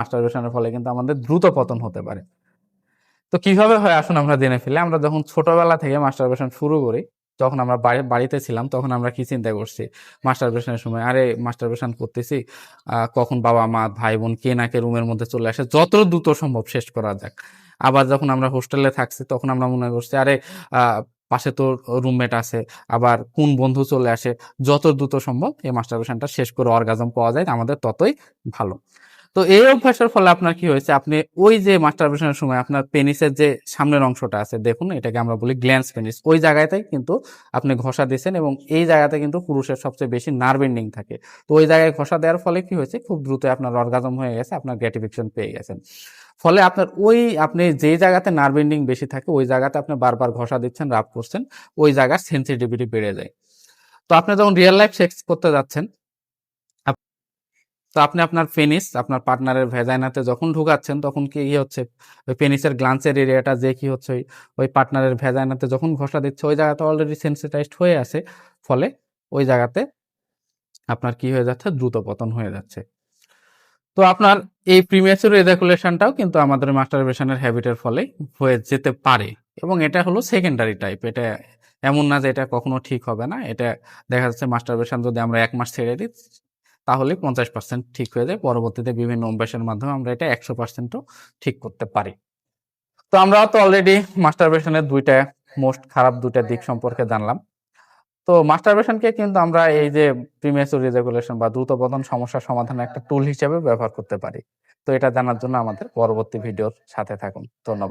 মাস্টারবেশনের ফলে কিন্তু আমাদের দ্রুত পতন হতে পারে। তো কীভাবে হয় আসুন আমরা জেনে ফেলি। আমরা যখন ছোটবেলা থেকে মাস্টারবেশন শুরু করি, যখন আমরা বাড়ি- বাড়িতে ছিলাম, তখন আমরা কি চিন্তা করছি? মাস্টারবেশনের সময়, আরে মাস্টারবেশন করতেছি। কখন বাবা, মা, ভাই, বোন, কে নাকে রুমের মধ্যে চলে আসে, যত দ্রুত সম্ভব শেষ করা যাক। আবার যখন আমরা হোস্টেলে থাকছি, তখন আমরা মনে করছি, আরে পাশে তো রুমমেট আছে, আবার কোন বন্ধু চলে আসে? যত দ্রুত সম্ভব এই মাস্টারবেশনটা শেষ করে অর্গাজম পাওয়া যায়, আমাদের ততই ভালো। তো এই অভ্যাসের ফলে আপনার কি হয়েছে? আপনি ওই যে মাস্টারবেশনের সময় আপনার পেনিসের যে সামনের অংশটা আছে, দেখুন, এটাকে আমরা বলি গ্ল্যান্স পেনিস ওই জায়গাতেই কিন্তু আপনি ঘষা দিয়েছেন এবং এই জায়গাতে কিন্তু পুরুষের সবচেয়ে বেশি নার্ভ এন্ডিং থাকে। তো ওই জায়গায় ঘষা দেওয়ার ফলে কি হয়েছে? খুব দ্রুত আপনার অর্গাজম হয়ে গেছে, আপনার গ্র্যাটিফিকেশন পেয়ে গেছেন। ফলে আপনার ওই, আপনি যে জায়গাতে নার্ভ এন্ডিং বেশি থাকে, ওই জায়গাতে আপনি বারবার ঘষা দিচ্ছেন রাব করছেন, ওই জায়গার সেন্সিটিভিটি বেড়ে যায়। তো আপনি যখন রিয়েল লাইফ সেক্স করতে যাচ্ছেন তো আপনি আপনার পেনিস আপনার পার্টনারের ভেজাইনাতে যখন ঢুকাচ্ছেন, তখন কি ইয়ে হচ্ছে? ওই পেনিসের গ্লান্সের এরিয়াটা যে কি হচ্ছে, ওই পার্টনারের ভেজাইনাতে যখন ঘষা দিচ্ছে, ওই জায়গাটা অলরেডি সেন্সিটাইজড হয়ে আছে। ফলে ওই জায়গাতে আপনার কি হয়ে যাচ্ছে? দ্রুত পতন হয়ে যাচ্ছে। তো আপনার এই প্রিমেচুর এজাকুলেশনটাও কিন্তু আমাদের মাস্টারবেশনের হ্যাবিটের ফলে হয়ে যেতে পারে। এবং এটা হলো সেকেন্ডারি টাইপ এটা এমন না যে এটা কখনো ঠিক হবে না। এটা দেখা যাচ্ছে মাস্টারবেশন যদি আমরা এক মাস ছেড়ে দিই তাহলে পঞ্চাশ পার্সেন্ট ঠিক হয়ে যায়। পরবর্তীতে বিভিন্ন অভ্যাসের মাধ্যমে আমরা এটা একশো পার্সেন্টও ঠিক করতে পারি। তো আমরা তো অলরেডি মাস্টারবেশনের দুইটা মোস্ট খারাপ দুইটা দিক সম্পর্কে জানলাম। তো মাস্টারবেশনকে কিন্তু আমরা এই যে প্রিমেচুর রেগুলেশন বা দ্রুত পতন সমস্যা সমাধানের একটা টুল হিসেবে ব্যবহার করতে পারি। তো এটা জানার জন্য আমাদের পরবর্তী ভিডিওর সাথে থাকুন। ধন্যবাদ।